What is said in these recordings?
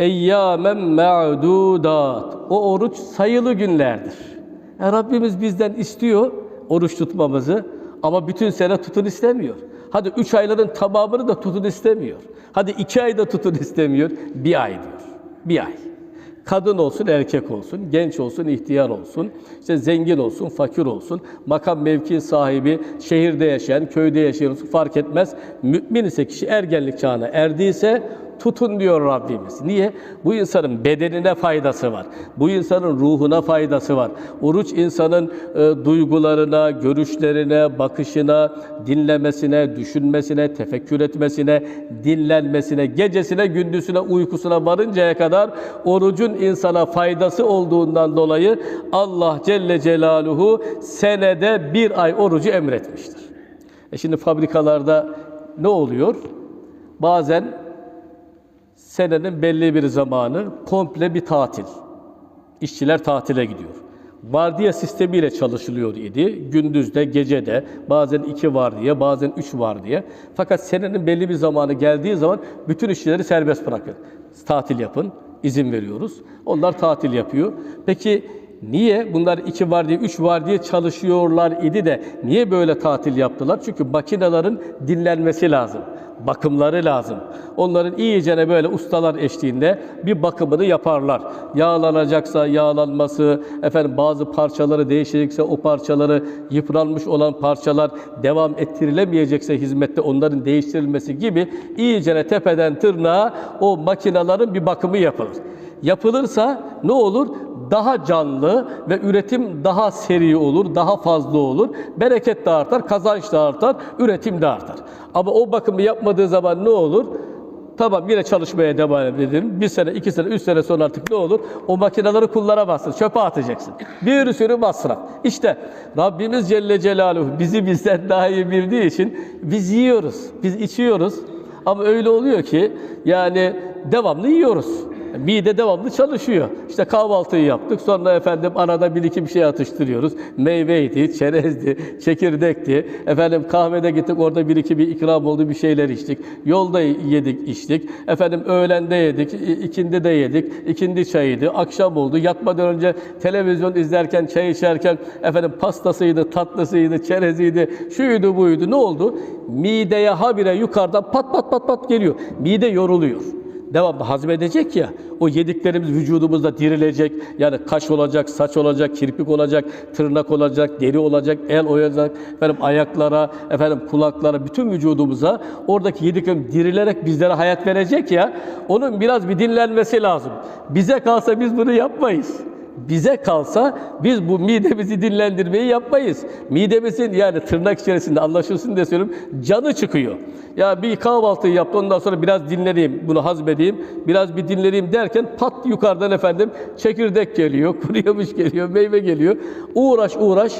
Eyyamen ma'dudat. O oruç sayılı günlerdir. E Rabbimiz bizden istiyor oruç tutmamızı ama bütün sene tutun istemiyor. Hadi üç ayların tamamını da tutun istemiyor. Hadi iki ayda tutun istemiyor. Bir ay diyor. Bir ay. Kadın olsun, erkek olsun, genç olsun, ihtiyar olsun, işte zengin olsun, fakir olsun, makam mevki sahibi, şehirde yaşayan, köyde yaşayan olsun fark etmez. Mümin ise kişi ergenlik çağına erdiyse tutun diyor Rabbimiz. Niye? Bu insanın bedenine faydası var. Bu insanın ruhuna faydası var. Oruç insanın e, duygularına, görüşlerine, bakışına, dinlemesine, düşünmesine, tefekkür etmesine, dinlenmesine, gecesine, gündüzüne, uykusuna varıncaya kadar orucun insana faydası olduğundan dolayı Allah Celle Celaluhu senede bir ay orucu emretmiştir. E şimdi fabrikalarda ne oluyor? Bazen senenin belli bir zamanı komple bir tatil. İşçiler tatile gidiyor. Vardiya sistemiyle çalışılıyor idi. Gündüzde, gecede, bazen iki vardiya, bazen üç vardiya. Fakat senenin belli bir zamanı geldiği zaman bütün işçileri serbest bırakın. Tatil yapın, izin veriyoruz. Onlar tatil yapıyor. Peki niye bunlar iki vardiya, üç vardiya çalışıyorlar idi de niye böyle tatil yaptılar? Çünkü makinelerin dinlenmesi lazım bakımları lazım. Onların iyicene böyle ustalar eşliğinde bir bakımını yaparlar. Yağlanacaksa yağlanması, efendim bazı parçaları değişecekse o parçaları, yıpranmış olan parçalar devam ettirilemeyecekse hizmette onların değiştirilmesi gibi iyicene tepeden tırnağa o makinelerin bir bakımı yapılır. Yapılırsa ne olur? Daha canlı ve üretim daha seri olur, daha fazla olur. Bereket de artar, kazanç da artar, üretim de artar. Ama o bakımı yapmadığı zaman ne olur? Tamam yine çalışmaya devam edelim. Bir sene, iki sene, üç sene sonra artık ne olur? O makineleri kullanamazsın, çöpe atacaksın. Bir sürü masraf. İşte Rabbimiz Celle Celaluhu bizi bizden daha iyi bildiği için biz yiyoruz, biz içiyoruz. Ama öyle oluyor ki yani devamlı yiyoruz. Mide devamlı çalışıyor. İşte kahvaltıyı yaptık. Sonra efendim arada bir iki bir şey atıştırıyoruz. Meyveydi, çerezdi, çekirdekti. Efendim kahvede gittik orada bir iki bir ikram oldu bir şeyler içtik. Yolda yedik içtik. Efendim öğlende yedik, ikindi de yedik. İkindi çayıydı. Akşam oldu. Yatmadan önce televizyon izlerken, çay içerken efendim pastasıydı, tatlısıydı, çereziydi, şuydu buydu. Ne oldu? Mideye habire yukarıdan pat pat pat pat geliyor. Mide yoruluyor devamlı hazmedecek ya, o yediklerimiz vücudumuzda dirilecek. Yani kaş olacak, saç olacak, kirpik olacak, tırnak olacak, deri olacak, el olacak, efendim ayaklara, efendim kulaklara, bütün vücudumuza oradaki yediklerimiz dirilerek bizlere hayat verecek ya, onun biraz bir dinlenmesi lazım. Bize kalsa biz bunu yapmayız bize kalsa biz bu midemizi dinlendirmeyi yapmayız. Midemizin yani tırnak içerisinde anlaşılsın diye söylüyorum canı çıkıyor. Ya bir kahvaltı yaptı ondan sonra biraz dinleneyim bunu hazmedeyim biraz bir dinleneyim derken pat yukarıdan efendim çekirdek geliyor, kuru yemiş geliyor, meyve geliyor. Uğraş uğraş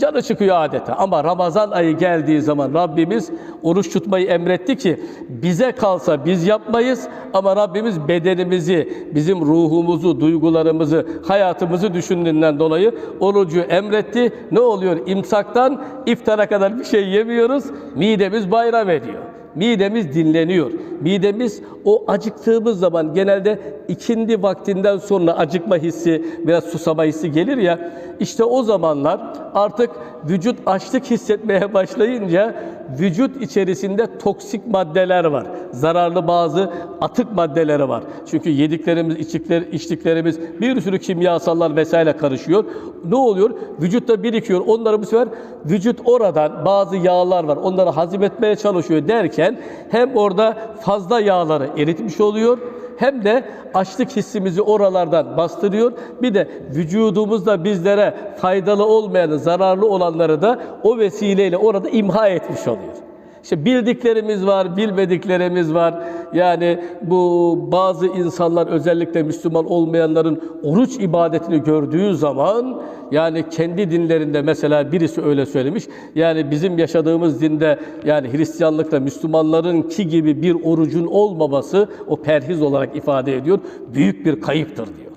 Canı çıkıyor adeta. Ama Ramazan ayı geldiği zaman Rabbimiz oruç tutmayı emretti ki bize kalsa biz yapmayız ama Rabbimiz bedenimizi, bizim ruhumuzu, duygularımızı, hayatımızı düşündüğünden dolayı orucu emretti. Ne oluyor? İmsaktan iftara kadar bir şey yemiyoruz. Midemiz bayram ediyor. Midemiz dinleniyor. Midemiz o acıktığımız zaman genelde ikindi vaktinden sonra acıkma hissi, biraz susama hissi gelir ya. İşte o zamanlar artık vücut açlık hissetmeye başlayınca vücut içerisinde toksik maddeler var. Zararlı bazı atık maddeleri var. Çünkü yediklerimiz, içtikler, içtiklerimiz bir sürü kimyasallar vesaire karışıyor. Ne oluyor? Vücutta birikiyor. Onları bu sefer vücut oradan bazı yağlar var. Onları hazim etmeye çalışıyor derken hem orada fazla yağları eritmiş oluyor hem de açlık hissimizi oralardan bastırıyor. Bir de vücudumuzda bizlere faydalı olmayan, zararlı olanları da o vesileyle orada imha etmiş oluyor. İşte bildiklerimiz var, bilmediklerimiz var. Yani bu bazı insanlar özellikle Müslüman olmayanların oruç ibadetini gördüğü zaman yani kendi dinlerinde mesela birisi öyle söylemiş. Yani bizim yaşadığımız dinde yani Hristiyanlıkta Müslümanların ki gibi bir orucun olmaması o perhiz olarak ifade ediyor. Büyük bir kayıptır diyor.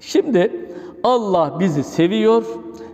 Şimdi Allah bizi seviyor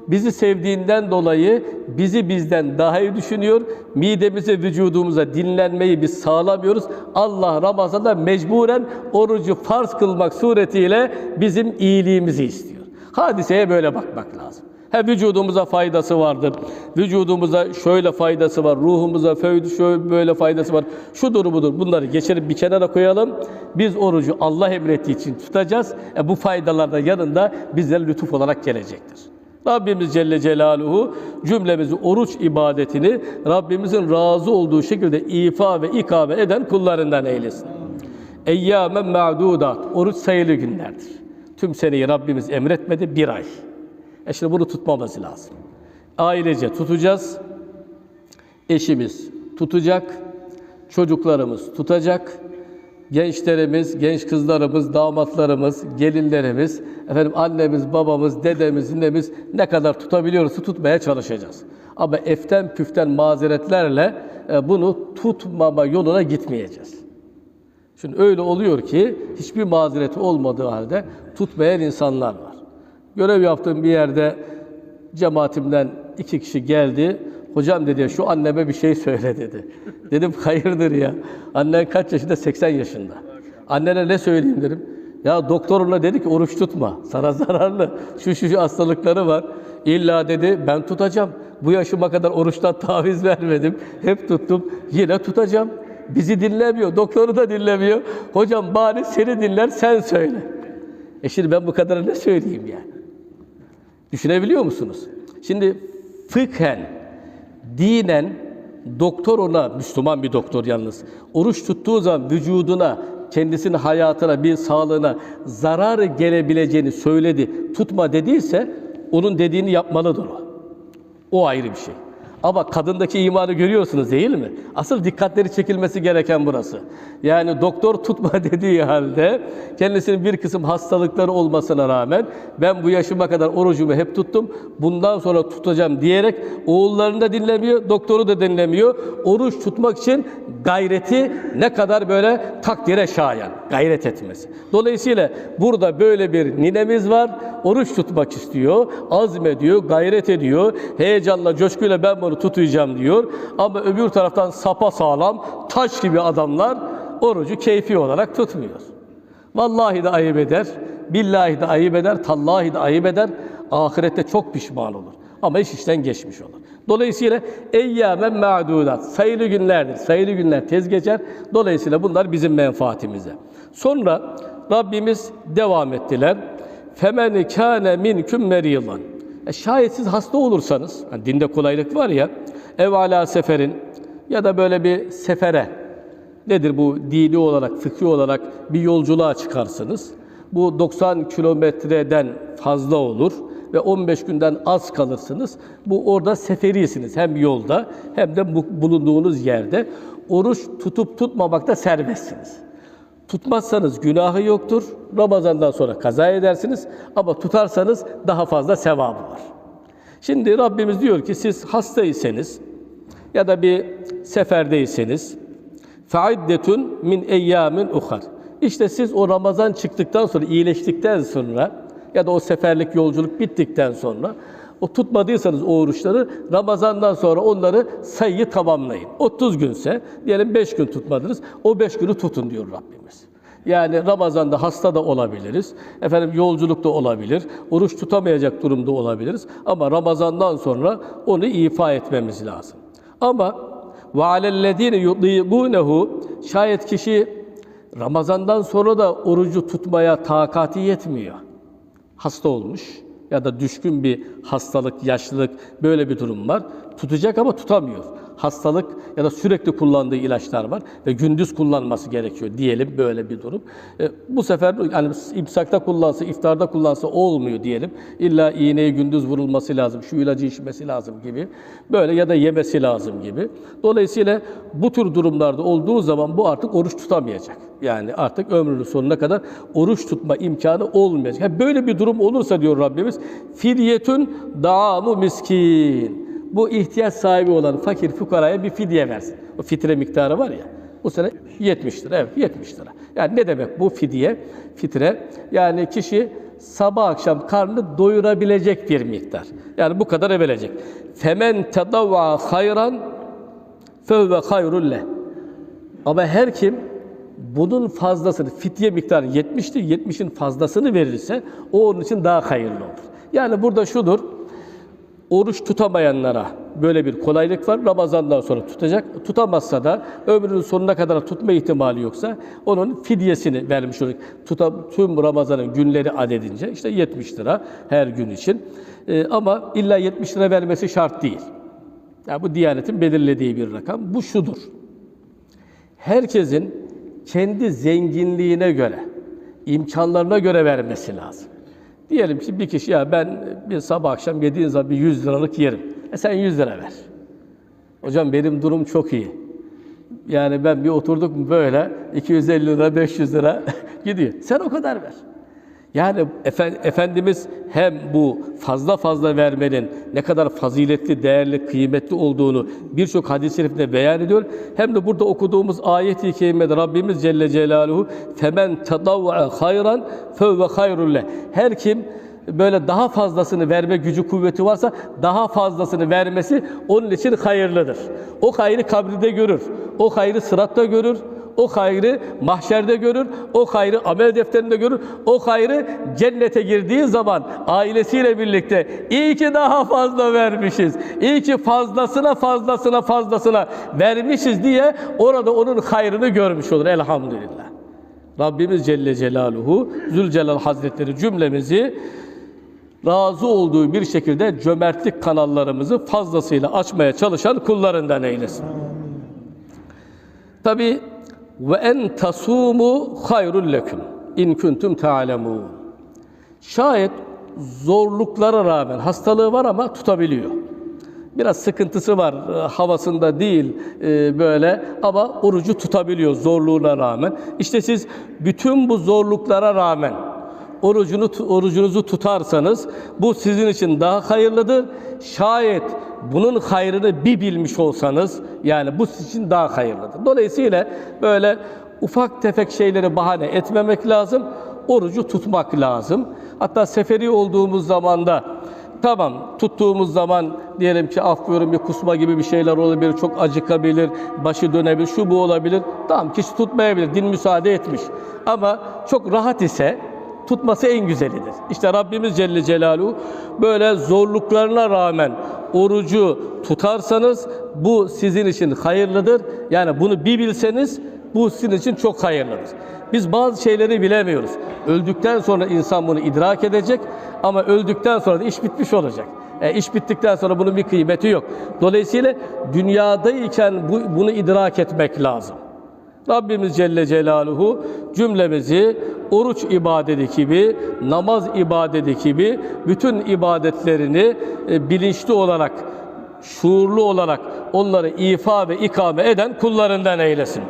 Bizi sevdiğinden dolayı bizi bizden daha iyi düşünüyor. Midemize, vücudumuza dinlenmeyi biz sağlamıyoruz. Allah Ramazan'da mecburen orucu farz kılmak suretiyle bizim iyiliğimizi istiyor. Hadiseye böyle bakmak lazım. He vücudumuza faydası vardır. Vücudumuza şöyle faydası var. Ruhumuza şöyle, böyle faydası var. Şudur budur. Bunları geçirip bir kenara koyalım. Biz orucu Allah emrettiği için tutacağız. E bu faydalar da yanında bize lütuf olarak gelecektir. Rabbimiz Celle Celaluhu cümlemizi oruç ibadetini Rabbimizin razı olduğu şekilde ifa ve ikabe eden kullarından eylesin. Eyyâmen ma'dudat. Oruç sayılı günlerdir. Tüm seneyi Rabbimiz emretmedi. Bir ay. E şimdi bunu tutmamız lazım. Ailece tutacağız. Eşimiz tutacak. Çocuklarımız tutacak. Gençlerimiz, genç kızlarımız, damatlarımız, gelinlerimiz, efendim annemiz, babamız, dedemiz, ninemiz ne kadar tutabiliyoruz tutmaya çalışacağız. Ama eften püften mazeretlerle e, bunu tutmama yoluna gitmeyeceğiz. Şimdi öyle oluyor ki hiçbir mazereti olmadığı halde tutmayan insanlar var. Görev yaptığım bir yerde cemaatimden iki kişi geldi. Hocam dedi şu anneme bir şey söyle dedi. Dedim hayırdır ya. Annen kaç yaşında? 80 yaşında. Annene ne söyleyeyim dedim. Ya doktor ona dedi ki oruç tutma. Sana zararlı. Şu şu, şu hastalıkları var. İlla dedi ben tutacağım. Bu yaşıma kadar oruçtan taviz vermedim. Hep tuttum. Yine tutacağım. Bizi dinlemiyor. Doktoru da dinlemiyor. Hocam bari seni dinler sen söyle. E şimdi ben bu kadarı ne söyleyeyim yani? Düşünebiliyor musunuz? Şimdi fıkhen, dinen doktor ona, Müslüman bir doktor yalnız, oruç tuttuğu zaman vücuduna, kendisinin hayatına, bir sağlığına zarar gelebileceğini söyledi, tutma dediyse onun dediğini yapmalıdır o. O ayrı bir şey. Ama kadındaki imanı görüyorsunuz değil mi? Asıl dikkatleri çekilmesi gereken burası. Yani doktor tutma dediği halde kendisinin bir kısım hastalıkları olmasına rağmen ben bu yaşıma kadar orucumu hep tuttum. Bundan sonra tutacağım diyerek oğullarını da dinlemiyor, doktoru da dinlemiyor. Oruç tutmak için gayreti ne kadar böyle takdire şayan, gayret etmesi. Dolayısıyla burada böyle bir ninemiz var. Oruç tutmak istiyor, azmediyor, gayret ediyor. Heyecanla, coşkuyla ben bunu tutacağım diyor. Ama öbür taraftan sapa sağlam, taş gibi adamlar orucu keyfi olarak tutmuyor. Vallahi de ayıp eder, billahi de ayıp eder, tallahi de ayıp eder. Ahirette çok pişman olur. Ama iş işten geçmiş olur. Dolayısıyla eyyâmen ma'dudat, sayılı günlerdir. Sayılı günler tez geçer. Dolayısıyla bunlar bizim menfaatimize. Sonra Rabbimiz devam ettiler. Femen kâne minküm merilan. E şayet siz hasta olursanız, hani dinde kolaylık var ya, ev ala seferin ya da böyle bir sefere, nedir bu dini olarak, fıkhi olarak bir yolculuğa çıkarsınız. Bu 90 kilometreden fazla olur ve 15 günden az kalırsınız. Bu orada seferisiniz hem yolda hem de bu- bulunduğunuz yerde. Oruç tutup tutmamakta serbestsiniz. Tutmazsanız günahı yoktur. Ramazandan sonra kaza edersiniz ama tutarsanız daha fazla sevabı var. Şimdi Rabbimiz diyor ki siz hastaysanız ya da bir seferdeyseniz faiddetun min eyyamin uhar. İşte siz o Ramazan çıktıktan sonra iyileştikten sonra ya da o seferlik yolculuk bittikten sonra o tutmadıysanız o oruçları Ramazandan sonra onları sayıyı tamamlayın. 30 günse diyelim 5 gün tutmadınız. O 5 günü tutun diyor Rabbimiz. Yani Ramazan'da hasta da olabiliriz. Efendim yolculukta olabilir. Oruç tutamayacak durumda olabiliriz. Ama Ramazan'dan sonra onu ifa etmemiz lazım. Ama ve alellezine yudîgûnehu şayet kişi Ramazan'dan sonra da orucu tutmaya takati yetmiyor. Hasta olmuş ya da düşkün bir hastalık, yaşlılık böyle bir durum var. Tutacak ama tutamıyor. Hastalık ya da sürekli kullandığı ilaçlar var ve gündüz kullanması gerekiyor diyelim böyle bir durum. E, bu sefer yani imsakta kullansa, iftarda kullansa olmuyor diyelim. İlla iğneyi gündüz vurulması lazım, şu ilacı içmesi lazım gibi. Böyle ya da yemesi lazım gibi. Dolayısıyla bu tür durumlarda olduğu zaman bu artık oruç tutamayacak. Yani artık ömrünün sonuna kadar oruç tutma imkanı olmayacak. Yani böyle bir durum olursa diyor Rabbimiz, fidyetün da'amu miskin. Bu ihtiyaç sahibi olan fakir fukaraya bir fidye versin. O fitre miktarı var ya, bu sene 70 lira, evet 70 lira. Yani ne demek bu fidye, fitre? Yani kişi sabah akşam karnını doyurabilecek bir miktar. Yani bu kadar verecek. Femen tedavva hayran fevve hayrul. Ama her kim bunun fazlasını, fidye miktarı 70'ti, 70'in fazlasını verirse o onun için daha hayırlı olur. Yani burada şudur, oruç tutamayanlara böyle bir kolaylık var. Ramazandan sonra tutacak. Tutamazsa da ömrünün sonuna kadar tutma ihtimali yoksa onun fidyesini vermiş olacak. Tutam, tüm Ramazan'ın günleri adedince işte 70 lira her gün için. Ee, ama illa 70 lira vermesi şart değil. Yani bu Diyanet'in belirlediği bir rakam. Bu şudur. Herkesin kendi zenginliğine göre, imkanlarına göre vermesi lazım. Diyelim ki bir kişi ya ben bir sabah akşam yediğin zaman bir 100 liralık yerim. E sen 100 lira ver. Hocam benim durum çok iyi. Yani ben bir oturduk böyle 250 lira 500 lira gidiyor. Sen o kadar ver. Yani Efe- Efendimiz hem bu fazla fazla vermenin ne kadar faziletli, değerli, kıymetli olduğunu birçok hadis-i şerifte beyan ediyor. Hem de burada okuduğumuz ayet-i kerimede Rabbimiz Celle Celaluhu femen tadavva hayran fevve hayrul leh. Her kim böyle daha fazlasını verme gücü kuvveti varsa daha fazlasını vermesi onun için hayırlıdır. O hayrı kabride görür. O hayrı sıratta görür. O hayrı mahşerde görür, o hayrı amel defterinde görür, o hayrı cennete girdiği zaman ailesiyle birlikte iyi ki daha fazla vermişiz, iyi ki fazlasına fazlasına fazlasına vermişiz diye orada onun hayrını görmüş olur elhamdülillah. Rabbimiz Celle Celaluhu, Zülcelal Hazretleri cümlemizi razı olduğu bir şekilde cömertlik kanallarımızı fazlasıyla açmaya çalışan kullarından eylesin. Tabi ve en tasumu hayrul leküm in kuntum ta'lemun. Şayet zorluklara rağmen hastalığı var ama tutabiliyor. Biraz sıkıntısı var e, havasında değil e, böyle ama orucu tutabiliyor zorluğuna rağmen. İşte siz bütün bu zorluklara rağmen orucunu orucunuzu tutarsanız bu sizin için daha hayırlıdır. Şayet bunun hayrını bir bilmiş olsanız yani bu sizin için daha hayırlıdır. Dolayısıyla böyle ufak tefek şeyleri bahane etmemek lazım. Orucu tutmak lazım. Hatta seferi olduğumuz zamanda Tamam tuttuğumuz zaman diyelim ki af buyurun bir kusma gibi bir şeyler olabilir, çok acıkabilir, başı dönebilir, şu bu olabilir. Tamam kişi tutmayabilir, din müsaade etmiş. Ama çok rahat ise tutması en güzelidir. İşte Rabbimiz Celle Celaluhu böyle zorluklarına rağmen orucu tutarsanız bu sizin için hayırlıdır. Yani bunu bir bilseniz bu sizin için çok hayırlıdır. Biz bazı şeyleri bilemiyoruz. Öldükten sonra insan bunu idrak edecek ama öldükten sonra da iş bitmiş olacak. E, iş bittikten sonra bunun bir kıymeti yok. Dolayısıyla dünyadayken bu, bunu idrak etmek lazım. Rabbimiz Celle Celaluhu cümlemizi oruç ibadeti gibi, namaz ibadeti gibi bütün ibadetlerini e, bilinçli olarak, şuurlu olarak onları ifa ve ikame eden kullarından eylesin.